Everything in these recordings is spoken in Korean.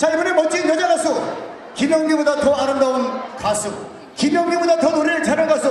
자 이번에 멋진 여자 가수 김영기보다 더 아름다운 가수 김영기보다 더 노래를 잘하는 가수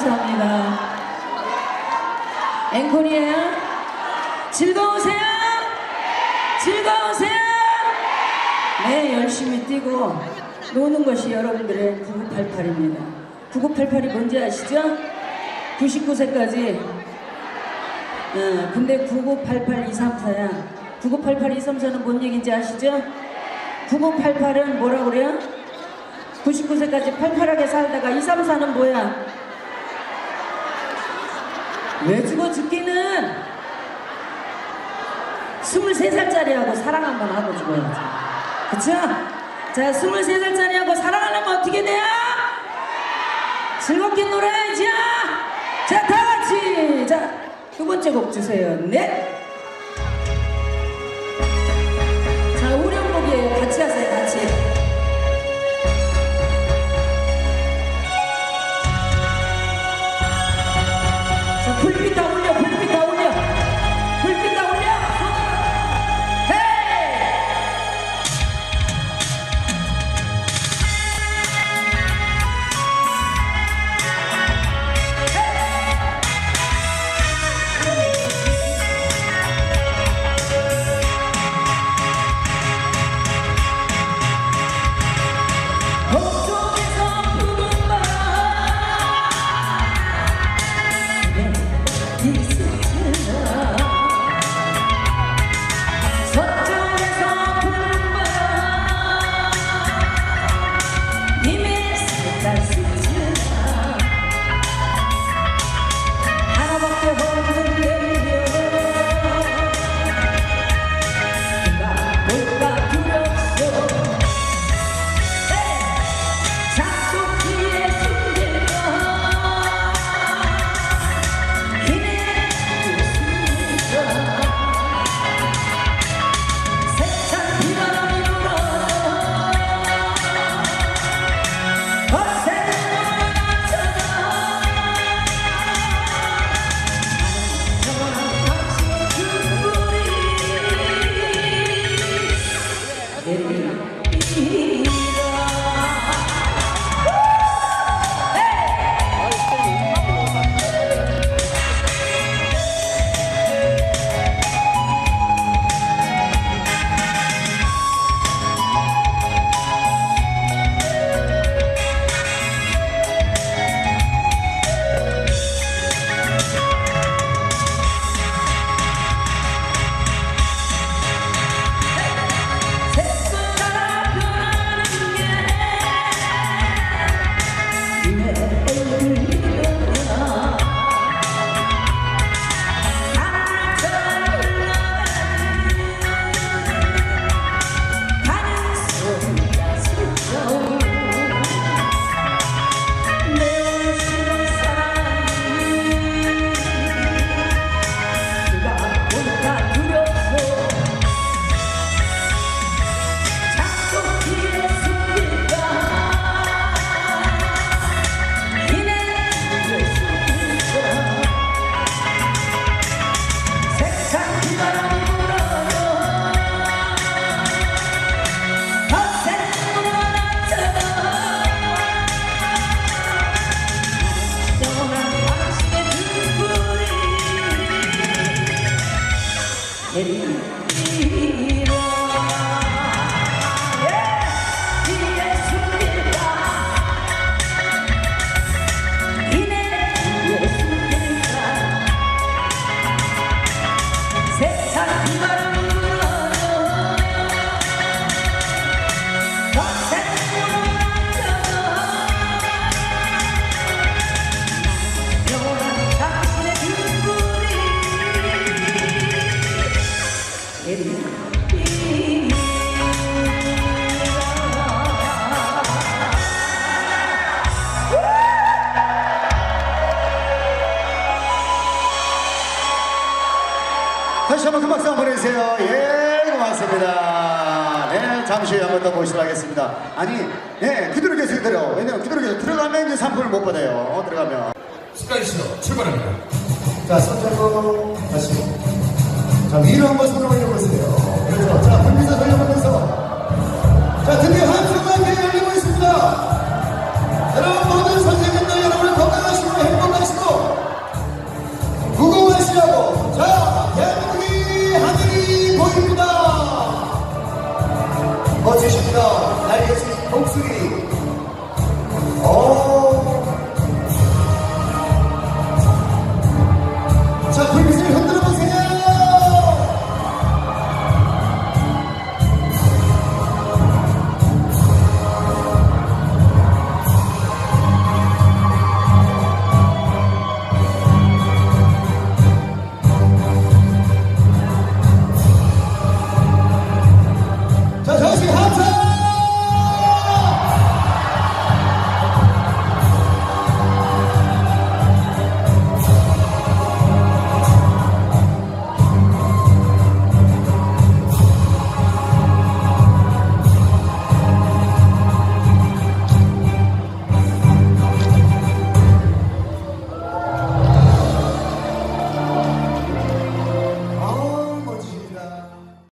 감사합니다. 앵콜이에요? 즐거우세요? 즐거우세요? 네 열심히 뛰고 노는 것이 여러분들의 9988입니다. 9988이 뭔지 아시죠? 99세까지 어, 근데 9988 234야. 9988 234는 뭔 얘기인지 아시죠? 9988은 뭐라 그래요? 99세까지 팔팔하게 살다가 234는 뭐야? 죽기는 23살짜리하고 사랑 한번 하고 죽어야지. 그쵸? 자, 23살짜리하고 사랑하려면 어떻게 돼요? 즐겁게 놀아야지 자, 다 같이! 자, 두 번째 곡 주세요. 넷! 자, 오련곡이에요. 같이 하세요, 같이. 다시 한번 큰 박수 한번 보내주세요. 예, 고맙습니다. 네, 잠시 후에 한번 더 모시도록 하겠습니다. 아니, 네, 그대로 계세요, 그대로. 왜냐면 그대로 계세요. 들어가면 이제 상품을 못 받아요. 어, 들어가면. 스카이 신호 출발합니다. 자, 손 잡고 다시. 자, 위로 한번 손을 올려보세요. 그렇죠. 자, 등비서 돌려보면서. 자, 드디어 한 순간에 열리고 있습니다. 여러분, 모든 선생님들 여러분 건강하시고 행복하시고 무궁하시라고. 자, 어주신던 나의 목소리.